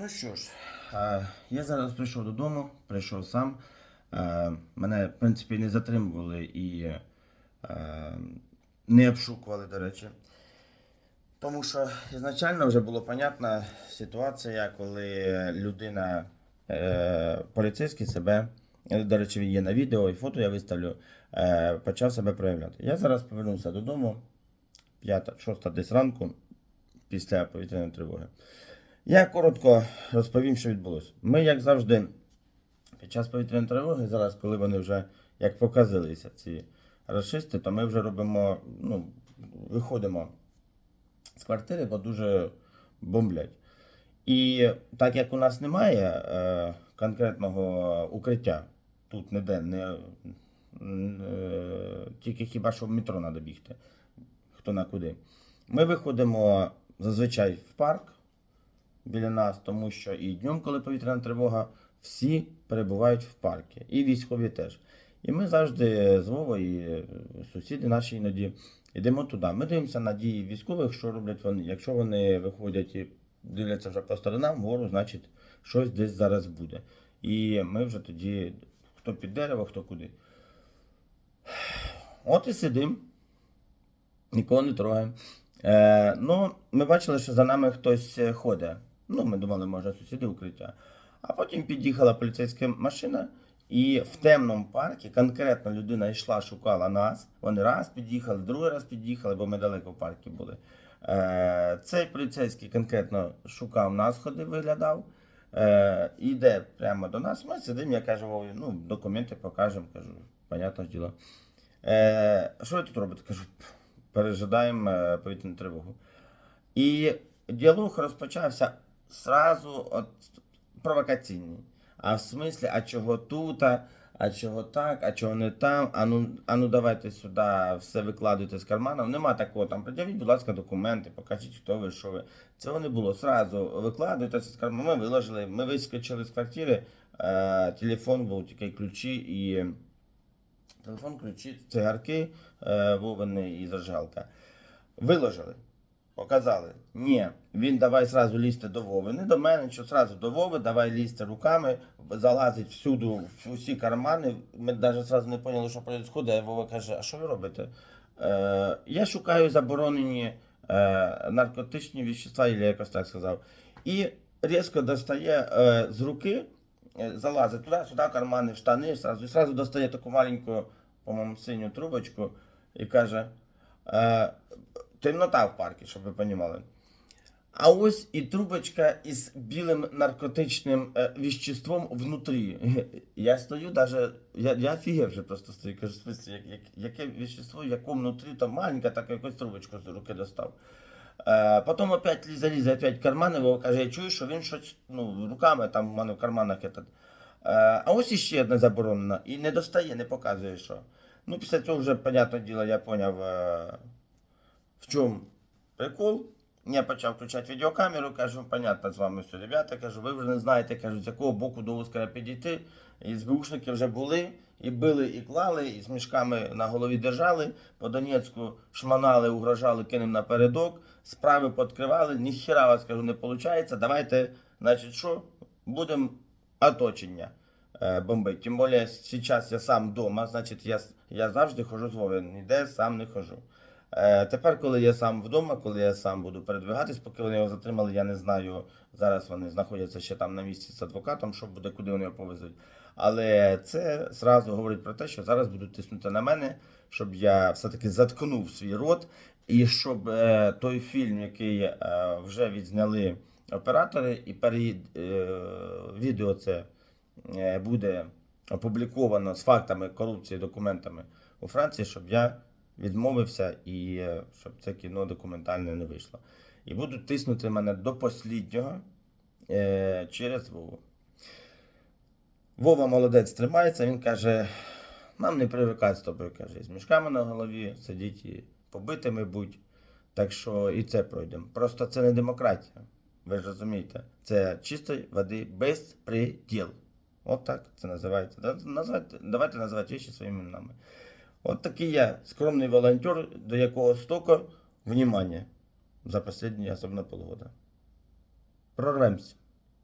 Ну що ж, е, я зараз прийшов додому, прийшов сам. Е, Мене, в принципі, не затримували і е, не обшукували, до речі. Тому що ізначально вже було понятна ситуація, коли людина, поліцейський себе, до речі, є на відео і фото я виставлю, почав себе проявляти. Я зараз повернувся додому, п'ята, шоста десь ранку, після повітряної тривоги. Я коротко розповім, що відбулося. Ми, як завжди, під час повітряної тривоги, зараз, коли вони вже як показалися, ці расисти, то ми вже робимо, ну, виходимо з квартири, бо дуже бомблять. І так як у нас немає е, конкретного укриття, тут ніде, не, е, тільки хіба що в метро треба бігти, хто на куди. Ми виходимо зазвичай в парк біля нас, тому що і днем, коли повітряна тривога, всі перебувають в парку, і військові теж. І ми завжди з Вовою, і е, сусіди наші іноді йдемо туди. Ми дивимося на дії військових, що роблять вони. Якщо вони виходять і дивляться вже по сторонам, вгору, значить щось десь зараз буде. І ми вже тоді, хто під дерево, хто куди. От і сидимо, нікого не трогаємо. Е, ну, ми бачили, що за нами хтось е, ходить. Ну, ми думали, може, сусіди укриття. А потім під'їхала поліцейська машина, і в темному парку конкретно людина йшла, шукала нас. Вони раз під'їхали, другий раз під'їхали, бо ми далеко в парку були. Е, цей поліцейський конкретно шукав нас, ходив, виглядав. Е, іде прямо до нас. Ми сидимо, я кажу, ну, документи покажемо, кажу, понятне діло. Е, що ви тут робите? Кажу, пережидаємо повітряну тривогу. І діалог розпочався сразу от провокаційний. А в смислі, а чого тут, а чого так, а чого не там, а ну, а ну давайте сюди все викладуйте з карману. Нема такого там. Пред'явіть, будь ласка, документи, покажіть, хто ви, що ви. Цього не було. Сразу викладуйте з карману. Ми виложили, ми вискочили з квартири, е, телефон був, тільки ключі і. Телефон, ключі, цигарки е, вовини і зажигалка. Виложили. Показали. Ні, він давай зразу лізти до Вови. Не до мене, що зразу до Вови, давай лізти руками, залазить всюди, в усі кармани. Ми навіть зразу не поняли, що відбувається. А Вова каже, а що ви робите? Е, я шукаю заборонені е, наркотичні вещества, і якось так сказав. І різко достає е, з руки, е, залазить туди, сюди, кармани, штани, сразу, і сразу достає таку маленьку, по-моєму, синю трубочку і каже. Е, темнота в парку, щоб ви розуміли. А ось і трубочка із білим наркотичним е, віществом внутрі. Я стою, даже, я, я офігев вже просто стою. Кажу, смысле, як, як, яке віщество, якому внутрі, там маленька, так якусь трубочку з руки достав. Е, потім опять лізе, лізе, опять в кармани, бо каже, я чую, що він щось ну, руками там в мене в карманах. Е, а ось іще одне заборонено. І не достає, не показує, що. Ну, після цього вже, понятне діло, я зрозумів. Е, в чому прикол? Я почав включати відеокамеру, кажу, понятно, з вами все, ребята, кажу, ви вже не знаєте, кажу, з якого боку до Оскара підійти. І СБУшники вже були, і били, і клали, і з мішками на голові держали, по Донецьку шманали, угрожали, кинем напередок, справи подкривали, ніхіра вас, кажу, не виходить, давайте, значить, що, будемо оточення е, бомбити. Тим більше, зараз я сам вдома, значить, я, я завжди хожу з Вовою, ніде сам не хожу. Е, тепер, коли я сам вдома, коли я сам буду передвигатись, поки вони його затримали, я не знаю. Зараз вони знаходяться ще там на місці з адвокатом, що буде, куди вони його повезуть. Але це зразу говорить про те, що зараз будуть тиснути на мене, щоб я все-таки заткнув свій рот, і щоб е, той фільм, який е, вже відзняли оператори, і перед е, відео це е, буде опубліковано з фактами корупції, документами у Франції, щоб я відмовився і е, щоб це кіно документальне не вийшло. І будуть тиснути мене до посліднього е, через Вову. Вова молодець тримається, він каже: нам не привикати з тобою, каже, з мішками на голові сидіть і побитими будь. Так що і це пройдемо. Просто це не демократія. Ви ж розумієте, це чистої води безпреділ. От так це називається. Давайте називати речі своїми іменами. От такий я скромний волонтер, до якого столько внимания за последние особенно полгода. Прорвемся.